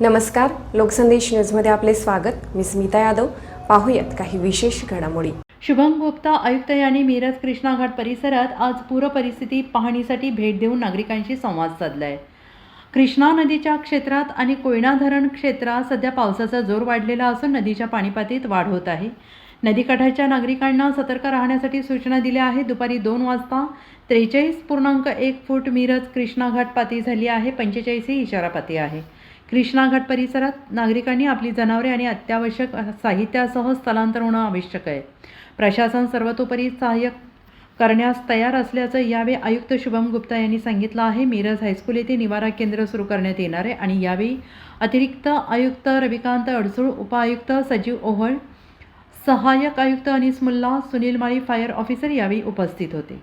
नमस्कार लोकसंदेश न्यूजमध्ये आपले स्वागत. मी स्मिता यादव. पाहूयात काही विशेष घडामोडी. शुभम गुप्ता आयुक्त यांनी मिरज कृष्णा घाट परिसरात आज पूरपरिस्थिती पाहणीसाठी भेट देऊन नागरिकांशी संवाद साधलाय. कृष्णा नदीच्या क्षेत्रात आणि कोयना धरण क्षेत्रात सध्या पावसाचा जोर वाढलेला असून नदीच्या पाणीपातीत वाढ होत आहे. नदीकाठाच्या नागरिकांना सतर्क राहण्यासाठी सूचना दिल्या आहेत. दुपारी दोन वाजता त्रेचाळीस पूर्णांक एक फूट मिरज कृष्णा घाट पाती झाली आहे. पंचेचाळीसही इशारा पाती आहे. कृष्णाघाट परिसरात नागरिकांनी आपली जनावरे आणि अत्यावश्यक साहित्यासह स्थलांतर होणं आवश्यक आहे. प्रशासन सर्वतोपरी सहाय्य करण्यास तयार असल्याचं यावेळी आयुक्त शुभम गुप्ता यांनी सांगितलं आहे. मिरज हायस्कूल येथे निवारा केंद्र सुरू करण्यात येणार आहे आणि यावेळी अतिरिक्त आयुक्त रविकांत अडसूळ उपआयुक्त सजीव ओहळ सहाय्यक आयुक्त अनिस मुल्ला सुनील माळी फायर ऑफिसर यावेळी उपस्थित होते.